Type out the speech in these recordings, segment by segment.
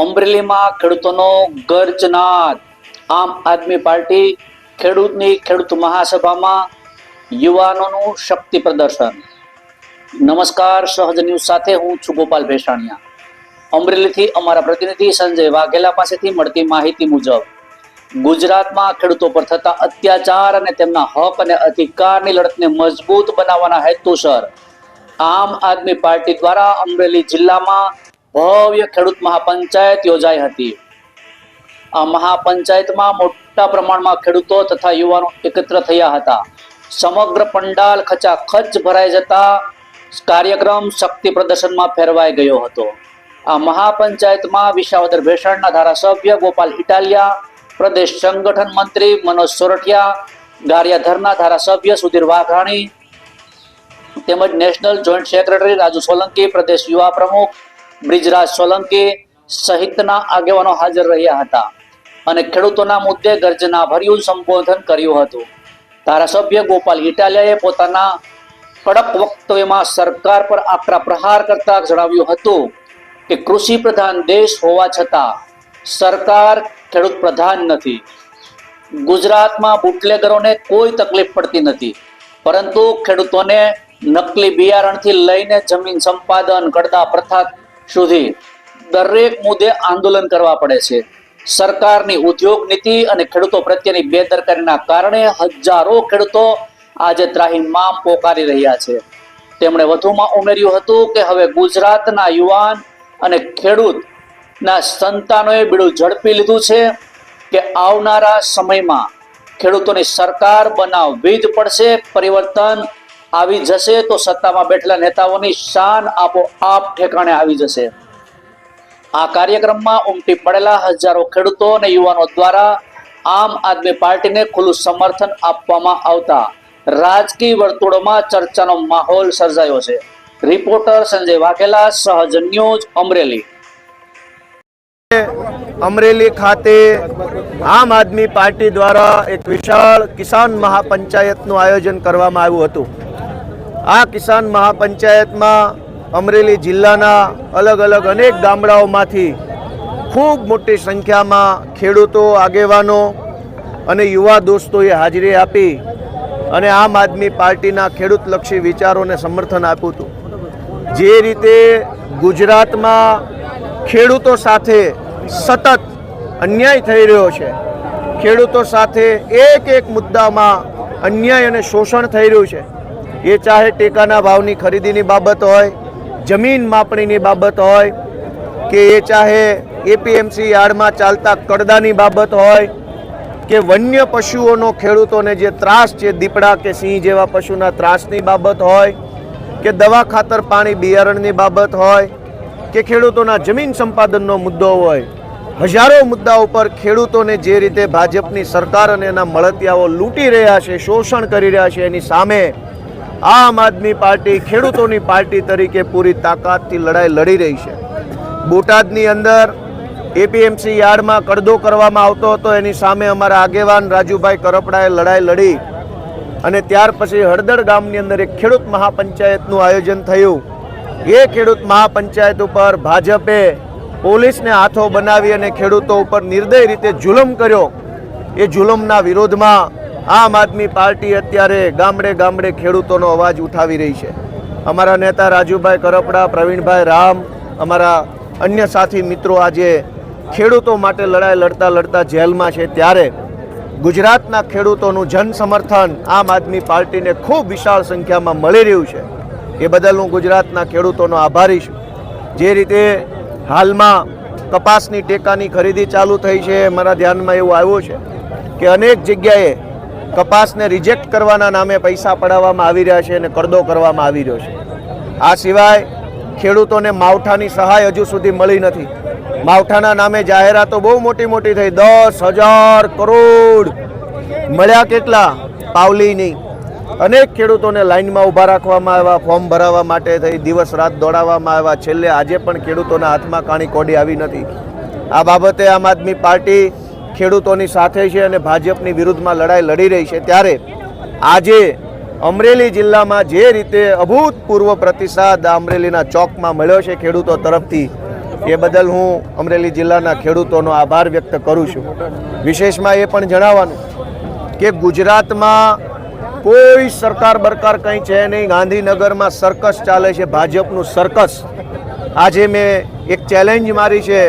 અમરેલીમાં ખેડૂતોનો ગર્જનાદ. આમ આદમી પાર્ટી ખેડૂતની ખેડૂત મહાસભામાં યુવાનોનું શક્તિ પ્રદર્શન. નમસ્કાર, સહજ ન્યૂઝ સાથે હું છું ગોપાલ ભેસાણિયા. અમરેલીથી અમારા પ્રતિનિધિ સંજય વાઘેલા પાસેથી મળતી માહિતી મુજબ, ગુજરાતમાં ખેડૂતો પર થતા અત્યાચાર અને તેમના હક અને અધિકારની લડતને મજબૂત બનાવવાના હેતુસર આમ આદમી પાર્ટી દ્વારા અમરેલી જિલ્લામાં ભવ્ય ખેડૂત મહાપંચાયત યોજાઈ હતી. આ મહાપંચાયતમાં મોટા પ્રમાણમાં ખેડૂતો તથા યુવાનો એકત્ર થયા હતા. સમગ્ર પંડાલ ખચાખચ ભરાઈ જતા કાર્યક્રમ શક્તિ પ્રદર્શનમાં ફેરવાઈ ગયો હતો. આ મહાપંચાયતમાં વિશાવદર ભેસાણના ધારાસભ્ય ગોપાલ ઇટાલિયા, પ્રદેશ સંગઠન મંત્રી મનોજ સોરઠિયા, ગારિયાધરના ધારાસભ્ય સુધીર વાઘાણી, તેમજ national joint secretary Raju Solanki, પ્રદેશ યુવા પ્રમુખ બ્રિજરાજ સોલંકી સહિતના આગેવાનો હાજર રહ્યા હતા અને ખેડૂતોના મુદ્દે ગર્જના ભર્યું સંબોધન કર્યું હતું. ધારાસભ્ય ગોપાલ ઇટાલિયાએ પોતાના કડક વક્તવ્યમાં સરકાર પર આકરા પ્રહાર કરતા જણાવ્યું હતું કે કૃષિ પ્રધાન દેશ હોવા છતાં સરકાર ખેડૂત પ્રધાન નથી. ગુજરાતમાં બુટલેગરોને કોઈ તકલીફ પડતી નથી, પરંતુ ખેડૂતોને નકલી બિયારણથી લઈને જમીન સંપાદન કડદા પ્રથા સુધી દરેક મુદ્દે આંદોલન કરવા પડે છે. સરકારની ઉદ્યોગ નીતિ અને ખેડૂતો પ્રત્યેની બેદરકારીના કારણે હજારો ખેડૂતો આજે ત્રાહિમામ પોકારી રહ્યા છે. તેમણે વધુમાં ઉમેર્યું હતું કે હવે ગુજરાતના યુવાન અને ખેડૂતના સંતાનોએ બીડું ઝડપી લીધું છે કે આવનારા સમયમાં ખેડૂતોની સરકાર બનાવવી જ પડશે. પરિવર્તન આવી જશે તો સત્તામાં બેઠેલા નેતાઓની શાન આપોઆપ ઠેકાણે આવી જશે. આ કાર્યક્રમમાં ઉમટી પડેલા હજારો ખેડૂતો અને યુવાનો દ્વારા આમ આદમી પાર્ટીને ખુલ્લું સમર્થન આપવામાં આવતા રાજકીય વર્તુળોમાં ચર્ચાનો માહોલ સર્જાયો છે. રિપોર્ટર સંજય વાઘેલા, સહજ ન્યૂઝ, અમરેલી. અમરેલી ખાતે આમ આદમી પાર્ટી દ્વારા એક વિશાળ કિસાન મહાપંચાયતનું આયોજન કરવામાં આવ્યું હતું. આ કિસાન મહાપંચાયતમાં અમરેલી જિલ્લાના અલગ અલગ અનેક ગામડાઓમાંથી ખૂબ મોટી સંખ્યામાં ખેડૂતો, આગેવાનો અને યુવા દોસ્તોએ હાજરી આપી અને આમ આદમી પાર્ટીના ખેડૂતલક્ષી વિચારોને સમર્થન આપ્યું હતું. જે રીતે ગુજરાતમાં ખેડૂતો સાથે સતત અન્યાય થઈ રહ્યો છે, ખેડૂતો સાથે એક એક મુદ્દામાં અન્યાય અને શોષણ થઈ રહ્યું છે એ ચાહે ટેકાના ભાવની ખરીદીની બાબત હોય, જમીન માપણીની બાબત હોય, કે એ ચાહે એપીએમસી યાર્ડમાં ચાલતા કડદાની બાબત હોય, કે વન્ય પશુઓનો ખેડૂતોને જે ત્રાસ છે, દીપડા કે સિંહ જેવા પશુના ત્રાસની બાબત હોય, કે દવા ખાતર પાણી બિયારણની બાબત હોય, કે ખેડૂતોના જમીન સંપાદનનો મુદ્દો હોય, હજારો મુદ્દા ઉપર ખેડૂતોને જે રીતે ભાજપની સરકાર અને એના મળતિયાઓ લૂંટી રહ્યા છે, શોષણ કરી રહ્યા છે, એની સામે આમ આદમી પાર્ટી ખેડૂતોની પાર્ટી તરીકે પૂરી તાકાતથી લડાઈ લડી રહી છે. બોટાદની અંદર એપીએમસી યાર્ડમાં કડદો કરવામાં આવતો હતો. એની સામે અમારા આગેવાન રાજુભાઈ કરપડાએ લડાઈ લડી અને ત્યાર પછી હળદર ગામની અંદર એક ખેડૂત મહાપંચાયતનું આયોજન થયું. એ ખેડૂત મહાપંચાયત ઉપર ભાજપે પોલીસને હાથો બનાવી અને ખેડૂતો ઉપર નિર્દય રીતે જુલમ કર્યો. એ જુલમના વિરોધમાં આમ આદમી પાર્ટી અત્યારે ગામડે ગામડે ખેડૂતોનો અવાજ ઉઠાવી રહી છે. અમારા નેતા રાજુભાઈ કરપડા, પ્રવીણભાઈ રામ, અમારા અન્ય સાથી મિત્રો આજે ખેડૂતો માટે લડાઈ લડતા લડતા જેલમાં છે. ત્યારે ગુજરાતના ખેડૂતોનું જન સમર્થન આમ આદમી પાર્ટીને ખૂબ વિશાળ સંખ્યામાં મળી રહ્યું છે. એ બદલ હું ગુજરાતના ખેડૂતોનો આભારી છું. જે રીતે હાલમાં કપાસની ટેકાની ખરીદી ચાલુ થઈ છે, મારા ધ્યાનમાં એવું આવ્યું છે કે અનેક જગ્યાએ કપાસને રિજેક્ટ કરવાના નામે પૈસા પડાવવામાં આવી રહ્યા છે અને કરદો કરવામાં આવી રહ્યો છે. આ સિવાય ખેડૂતોને માવઠાની સહાય હજુ સુધી મળી નથી. માવઠાના નામે જાહેરાતો બહુ મોટી મોટી થઈ. દસ હજાર કરોડ મળ્યા કેટલા? પાવલી નહીં અનેક ખેડૂતોને લાઈનમાં ઊભા રાખવામાં આવ્યા, ફોર્મ ભરાવવા માટે થઈ, દિવસ રાત દોડાવવામાં આવ્યા. છેલ્લે આજે પણ ખેડૂતોના હાથમાં કાણી કોડી આવી નથી. આ બાબતે આમ આદમી પાર્ટી ખેડૂતોની સાથે છે અને ભાજપની વિરુદ્ધમાં લડાઈ લડી રહી છે. ત્યારે આજે અમરેલી જિલ્લામાં જે રીતે અભૂતપૂર્વ પ્રતિસાદ અમરેલીના ચોકમાં મળ્યો છે ખેડૂતો તરફથી, એ બદલ હું અમરેલી જિલ્લાના ખેડૂતોનો આભાર વ્યક્ત કરું છું. વિશેષમાં એ પણ જણાવવાનું કે ગુજરાતમાં કોઈ સરકાર બરકાર કંઈ છે નહીં. ગાંધીનગરમાં સર્કસ ચાલે છે, ભાજપનું સર્કસ. આજે મેં એક ચેલેન્જ મારી છે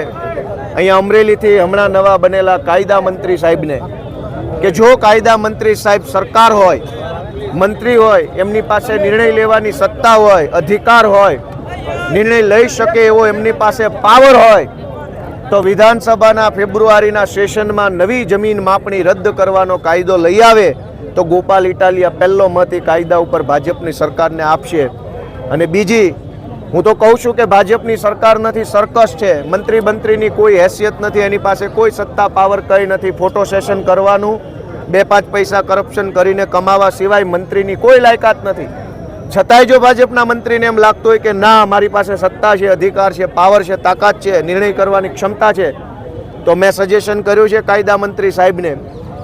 અહીંયા અમરેલીથી હમણાં નવા બનેલા કાયદા મંત્રી સાહેબને કે જો કાયદા મંત્રી સાહેબ સરકાર હોય, મંત્રી હોય, એમની પાસે નિર્ણય લેવાની સત્તા હોય, અધિકાર હોય, નિર્ણય લઈ શકે એવો એમની પાસે પાવર હોય, તો વિધાનસભાના ફેબ્રુઆરીના સેશનમાં નવી જમીન માપણી રદ કરવાનો કાયદો લઈ આવે, તો ગોપાલ ઇટાલિયા પહેલો મત એ કાયદા ઉપર ભાજપની સરકારને આપશે. અને બીજી હું તો કહું છું કે ભાજપની સરકાર નથી, સર્કસ છે. મંત્રી મંત્રીની કોઈ હેસિયત નથી, એની પાસે કોઈ સત્તા, પાવર કંઈ નથી. ફોટો સેશન કરવાનું, બે પાંચ પૈસા કરપ્શન કરીને કમાવા સિવાય મંત્રીની કોઈ લાયકાત નથી. છતાંય જો ભાજપના મંત્રીને એમ લાગતું હોય કે ના, મારી પાસે સત્તા છે, અધિકાર છે, પાવર છે, તાકાત છે, નિર્ણય કરવાની ક્ષમતા છે, તો મેં સજેશન કર્યું છે કાયદા મંત્રી સાહેબને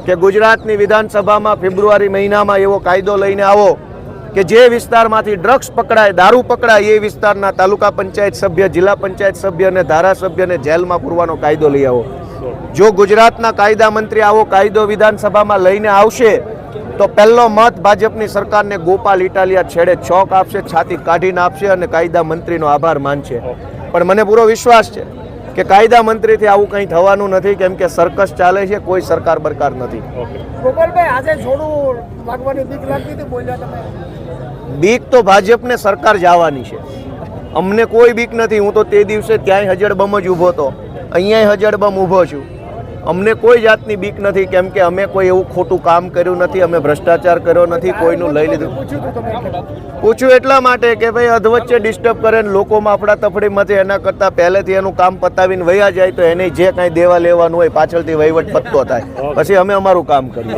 કે ગુજરાતની વિધાનસભામાં ફેબ્રુઆરી મહિનામાં એવો કાયદો લઈને આવો. કે જે વિસ્તારમાંથી ડ્રગ્સ પકડાય, દારૂ પકડાય, એ વિસ્તારના તાલુકા પંચાયત સભ્ય, જિલ્લા પંચાયત સભ્ય અને ધારાસભ્યને જેલમાં પૂરવાનો કાયદો લઈ આવો. જો ગુજરાતના કાયદા મંત્રી આવો કાયદો વિધાનસભામાં લઈને આવશે, તો પહેલો મત ભાજપની સરકારને ગોપાલ ઇટાલિયા છેડે ચોક આપશે, છાતી કાઢીને આપશે અને કાયદા મંત્રીનો આભાર માનશે. પણ મને પૂરો વિશ્વાસ છે કે કાયદા મંત્રીથી આવું કંઈ થવાનું નથી, કેમ કે સર્કસ ચાલે છે, કોઈ સરકાર બરકાર નથી. ગોપાલભાઈ, આજે છોડું લાગવાની બીક લાગતી હતી, બોલ્યા તમે. બીક તો ભાજપને સરકાર જવાની છે. અમને કોઈ બીક નથી. હું તો તે દિવસે ત્યાંય હજડબમ જ ઊભો હતો. અહીંયાય હજડબમ ઊભો છું. અમને કોઈ જાતની બીક નથી. કેમ કે અમે કોઈ એવું ખોટું કામ કર્યું નથી. અમે ભ્રષ્ટાચાર કર્યો નથી. કોઈનું લઈ લીધું. પૂછ્યું પૂછ્યું એટલા માટે કે ભાઈ અધવચ્ચે ડિસ્ટર્બ કરે ને લોકોમાં આપણા તફડીમાં છે એના કરતાં પહેલેથી એનું કામ પતાવીને વયા જાય તો એને જે કાંઈ દેવા લેવાનું હોય પાછળથી વહીવટ પત્તો થાય. પછી અમે અમારું કામ કરીએ.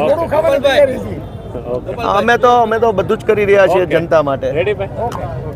અમે તો અમે તો બધું જ કરી રહ્યા છીએ જનતા માટે. રેડી ભાઈ?